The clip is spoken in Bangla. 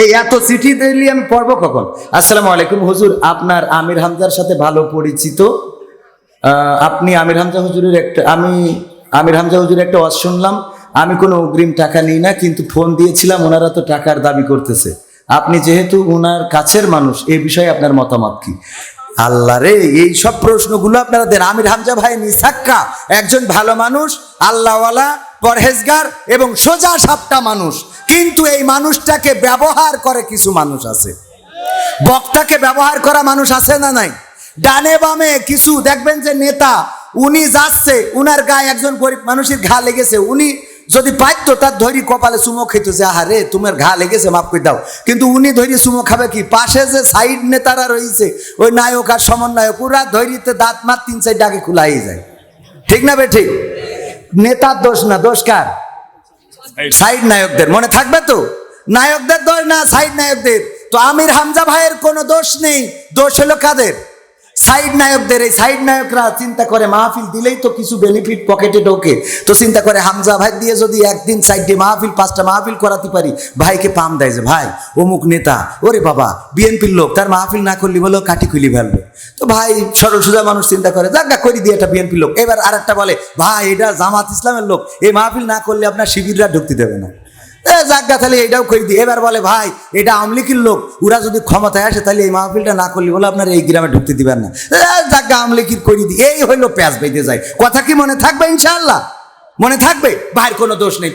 এই এত চিঠি দিলি আমি পড়ব কখন? আসসালামু আলাইকুম, হুজুর, আপনার আমির হামজার সাথে ভালো পরিচিত। আপনি আমির হামজা হুজুরের একটা, আমি আমির হামজা হুজুরের একটা ওয়াজ শুনলাম। আমি কোনো অগ্রিম টাকা নিই না, কিন্তু ফোন দিয়েছিলাম, ওনারা তো টাকার দাবি করতেছে। আপনি যেহেতু ওনার কাছের মানুষ এই বিষয়ে আপনার মতামত কি? আল্লাহ রে, এই সব প্রশ্নগুলো আপনারা দেন। আমির হামজা ভাই নিসাক্কা একজন ভালো মানুষ, আল্লাহওয়ালা, পরহেজগার এবং সোজা সাপটা মানুষ। কিন্তু এই মানুষটাকে ব্যবহার করে কিছু মানুষ আছে। বক্তাকে ব্যবহার করা মানুষ আছে না নাই? ডানে বামে কিছু, দেখবেন যে নেতা, উনি যাচ্ছে, উনার গায়ে একজন গরিব মানুষের ঘা লেগেছে, উনি যদি পাইতো তার ধরি কপালে চুমো খেত যে, আহারে, তোমার ঘা লেগেছে, মাফ করে দাও। কিন্তু উনি ধরি চুমো খাবে কি? পাশে যে সাইড নেতারা রয়েছে, ওই নায়ক আর সমন্বয়ক, ওরা ধরিতে দাঁত মার তিন চার ডাকে খুলাই যায়। ঠিক না বে ঠিক? নেতার দোষ না, দোষ কার? সাইড নায়কদের, মনে থাকবে তো? নায়কদের দোষ না সাইড নায়কদের? তো আমির হামজা ভাইয়ের কোনো দোষ নেই। দোষ হলো কাদের? সাইড নায়কদের, এই সাইড নায়করা চিন্তা করে মাহফিল দিলেই তো কিছু বেনিফিট পকেটে ঢোকে। তো চিন্তা করে, হামজা ভাই দিয়ে যদি একদিন সাইডে মাহফিল, পাঁচটা মাহফিল করাতে পারি, ভাইকে পাম দেয় যে, ভাই, অমুক নেতা, ওরে বাবা, বিএনপির লোক, তার মাহফিল না করলি বলো কাটি খুলি ফেলবে। তো ভাই, সরল সোজা মানুষ চিন্তা করে জাগা করি, দিয়ে এটা বিএনপির লোক। এবার আরেকটা বলে, ভাই, এটা জামাত ইসলামের লোক, এই মাহফিল না করলে আপনার শিবিররা ঢুকতে দেবে না। এ জাগা তাহলে এটাও করে দিই এবার বলে, ভাই, এটা আমলিকির লোক, ওরা যদি ক্ষমতায় আসে তাহলে এই মাহফিলটা না করলে বলে আপনার এই গ্রামে ঢুকতে দিবেন না। জাগা আমলিকির করে দিই এই হইল প্যাঁচ বেঁধে যায়। কথা কি মনে থাকবে ইনশাল্লাহ মনে থাকবে? ভাইয়ের কোনো দোষ নেই।